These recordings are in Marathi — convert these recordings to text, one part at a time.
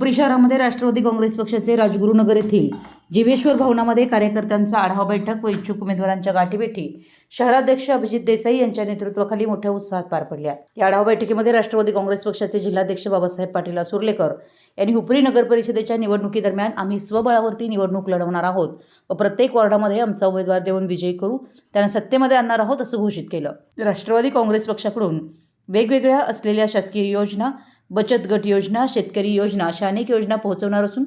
उपरी शहरामध्ये राष्ट्रवादी काँग्रेस पक्षाचे राजगुरुनगर येथील जीवेश्वर भवनामध्ये कार्यकर्त्यांचा आढावा बैठक व इच्छुक उमेदवारांच्या गाठीभेटी. शहराध्यक्ष अभिजित देसाई यांच्या नेतृत्वाखाली मोठ्या उत्साहात पार पडल्या. या आढावा बैठकीमध्ये राष्ट्रवादी काँग्रेस पक्षाचे जिल्हाध्यक्ष बाबासाहेब पाटील सुर्लेकर यांनी हुपरी नगर परिषदेच्या निवडणुकीदरम्यान आम्ही स्वबळावरती निवडणूक लढवणार आहोत व प्रत्येक वॉर्डामध्ये आमचा उमेदवार देऊन विजयी करू त्यांना सत्तेमध्ये आणणार आहोत असं घोषित केलं. राष्ट्रवादी काँग्रेस पक्षाकडून वेगवेगळ्या असलेल्या शासकीय योजना बचत गट योजना शेतकरी योजना अशा अनेक योजना पोहोचवणार असून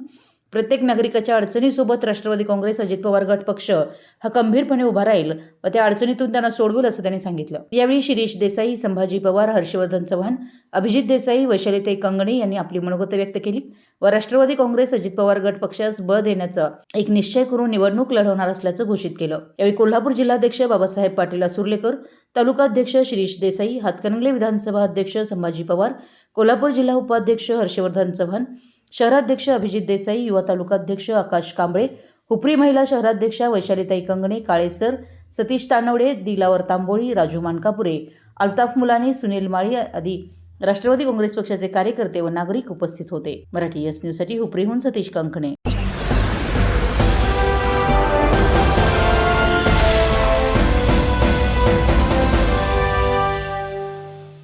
प्रत्येक नागरिकाच्या अडचणीसोबत राष्ट्रवादी काँग्रेस अजित पवार गट पक्ष हा खंबीरपणे उभा राहील व त्या अडचणीतून त्यांना सोडवेल असं त्यांनी सांगितलं. यावेळी शिरीष देसाई संभाजी पवार हर्षवर्धन चव्हाण अभिजित देसाई वैशालीताई कंगणे यांनी आपली मनोगत व्यक्त केली व राष्ट्रवादी काँग्रेस अजित पवार गट पक्षास बळ देण्याचा एक निश्चय करून निवडणूक लढवणार असल्याचं घोषित केलं. यावेळी कोल्हापूर जिल्हाध्यक्ष बाबासाहेब पाटील सुर्लेकर तालुकाध्यक्ष शिरीष देसाई हातकणंगले विधानसभा अध्यक्ष संभाजी पवार कोल्हापूर जिल्हा उपाध्यक्ष हर्षवर्धन चव्हाण शहराध्यक्ष अभिजित देसाई युवा तालुकाध्यक्ष आकाश कांबळे हुपरी महिला शहराध्यक्षा वैशालीताई कंगणे काळेसर सतीश तानवडे दिलावर तांबोळी राजू मानकापुरे अल्ताफ मुलानी सुनील माळी आदी राष्ट्रवादी काँग्रेस पक्षाचे कार्यकर्ते व नागरिक उपस्थित होते. मराठी एस न्यूजसाठी हुपरीहून सतीश कंकणे